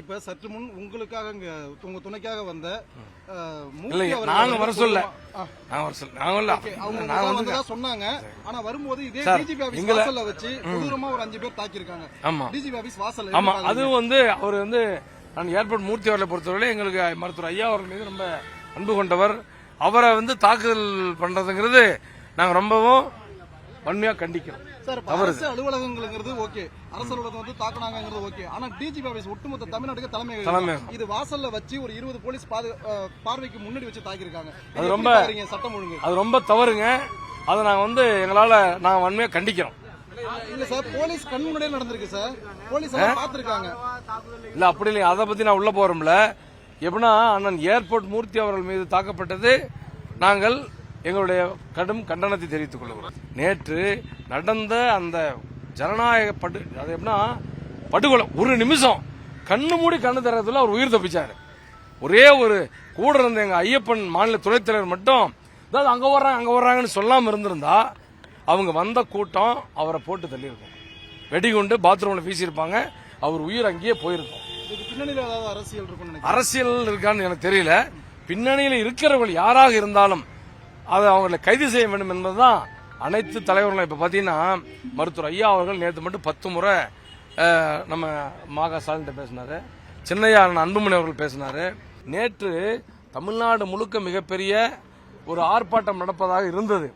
இப்ப சற்று முன் உங்களுக்காக இங்க உங்க துணைக்காக வந்த வந்து வர சொல்ல. நான் வர சொல்ல இல்ல. அவங்க நான் வந்து சொன்னாங்க. ஆனா வரும்போது இதே டிஜிபி ஆபீஸ் வாசல்ல வச்சு கொடூரமா ஒரு அஞ்சு பேர் தாக்கியிருக்காங்க. ஆமா. டிஜிபி ஆபீஸ் வாசல்ல ஆமா அது வந்து அவர் வந்து நான் ஏர்போர்ட் மூர்த்தி அவர்களை பொறுத்தவரை எங்களுக்கு மருத்துவர் ஐயா அவர்கள் மீது ரொம்ப அன்பு கொண்டவர். அவரை வந்து தாக்குதல் பண்றதுங்கிறது நாங்க ரொம்பவும் வன்மையா கண்டிக்கிறோம். சார் அரசு அலுவலகங்கள்ங்கிறது ஓகே. அரசு அலுவலகம் வந்து தாக்குனாங்கிறது ஓகே. ஆனா டிஜிபி ஆபீஸ் ஒட்டுமொத்த தமிழ்நாட்டுக்கு தலைமை. இது வாசல்ல வச்சு ஒரு இருபது போலீஸ் பார்வைக்கு முன்னாடி வச்சு தாக்கியிருக்காங்க. அது ரொம்ப- சட்டம் ஒழுங்கு? அது ரொம்ப தவறுங்க. அதை நாங்க வந்து எங்களால நாங்க வன்மையா கண்டிக்கிறோம். இல்ல சார் போலீஸ் கண் முன்னாடியே நடந்திருக்கு சார். போலீஸ் பாத்துருக்காங்க இல்ல அப்படி இல்லைங்க. அதை பத்தி நான் உள்ள போறோம்ல. எப்படின்னா அண்ணன் ஏர்போர்ட் மூர்த்தி அவர்கள் மீது தாக்கப்பட்டது. நாங்கள் எங்களுடைய கடும் கண்டனத்தை தெரிவித்துக் கொள்கிறோம். நேற்று நடந்த அந்த ஜனநாயக படு அது எப்படின்னா படுகொலை. ஒரு நிமிஷம். கண்ணு மூடி கண்ணு திறத்துல அவர் உயிர் தப்பிச்சாரு. ஒரே ஒரு கூட இருந்த எங்க ஐயப்பன் மாநில துணைத் தலைவர் மட்டும் அதாவது அங்க வர்றாங்க அங்க வர்றாங்கன்னு சொல்லாம இருந்திருந்தா அவங்க வந்த கூட்டம் அவரை போட்டு தள்ளியிருக்கும். வெடிகுண்டு பாத்ரூம்ல வீசியிருப்பாங்க. அவர் உயிர் அங்கேயே போயிருக்கும். இதுக்கு பின்னணியில ஏதாவது அரசியல் அரசியல் இருக்கான்னு எனக்கு தெரியல. பின்னணியில் இருக்கிறவர்கள் யாராக இருந்தாலும் அதை அவங்களை கைது செய்ய வேண்டும் என்பதுதான் அனைத்து தலைவர்களும். இப்ப பாத்தீங்கன்னா மருத்துவர் ஐயா அவர்கள் நேற்று மட்டும் பத்து முறை நம்ம மாகா ஸ்டாலின் பேசினாரு. சின்னையா அன்புமணி அவர்கள் பேசினாரு. நேற்று தமிழ்நாடு முழுக்க மிகப்பெரிய ஒரு ஆர்ப்பாட்டம் நடப்பதாக இருந்தது.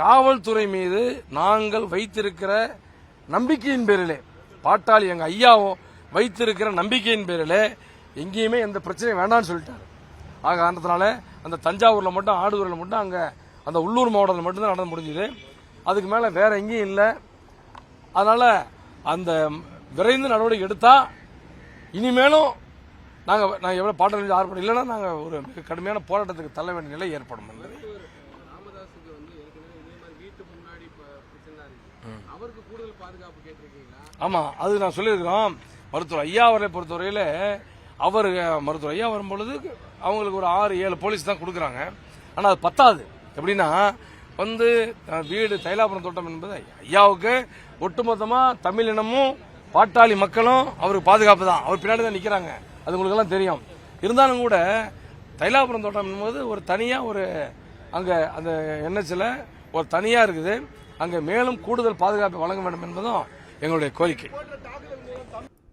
காவல்துறை மீது நாங்கள் வைத்திருக்கிற நம்பிக்கையின் பேரிலே பாட்டாளி எங்க ஐயாவோ வைத்திருக்கிற நம்பிக்கையின் பேரிலே எங்கேயுமே எந்த பிரச்சனையும் வேண்டாம்னு சொல்லிட்டாரு. ஆக காரணத்தினால அந்த தஞ்சாவூர்ல மட்டும் ஆடுதுறையில் மட்டும் அங்க அந்த உள்ளூர் மாவட்டத்தில் மட்டும்தான் நடந்து முடிஞ்சுது. அதுக்கு மேல வேற எங்கேயும் இல்லை. அதனால அந்த விரைந்து நடவடிக்கை எடுத்தா இனிமேலும் நாங்க நாங்க எவ்வளவு பாட்டாளி ஆர்ப்பாட்டம் இல்லைன்னா நாங்க ஒரு மிக கடுமையான போராட்டத்துக்கு தள்ள வேண்டிய நிலை ஏற்படும் என்பது. ராமதாஸுக்கு வந்து ஏற்கனவே இதே மாதிரி வீட்டு முன்னாடி ப- பிரச்சனை இருக்கு. அவருக்கு கூடுதல் பாதுகாப்பு கேட்டிருக்கீங்களா? ஆமா அது நான் சொல்லியிருக்கிறோம். மருத்துவர் ஐயா அவரை பொறுத்தவரையில அவர் மருத்துவர் ஐயா வரும்பொழுது அவங்களுக்கு ஒரு ஆறு ஏழு போலீஸ் தான் கொடுக்குறாங்க. ஆனால் அது பத்தாது. எப்படின்னா வந்து வீடு தைலாபுரம் தோட்டம் என்பது ஐயாவுக்கு ஒட்டுமொத்தமாக தமிழ் இனமும் பாட்டாளி மக்களும் அவருக்கு பாதுகாப்பு தான். அவர் பின்னாடி தான் நிற்கிறாங்க அது உங்களுக்கெல்லாம் தெரியும். இருந்தாலும் கூட தைலாபுரம் தோட்டம் என்பது ஒரு தனியாக ஒரு அங்கே அந்த என்எச்ல ஒரு தனியாக இருக்குது. அங்கே மேலும் கூடுதல் பாதுகாப்பை வழங்க வேண்டும் என்பதும் எங்களுடைய கோரிக்கை.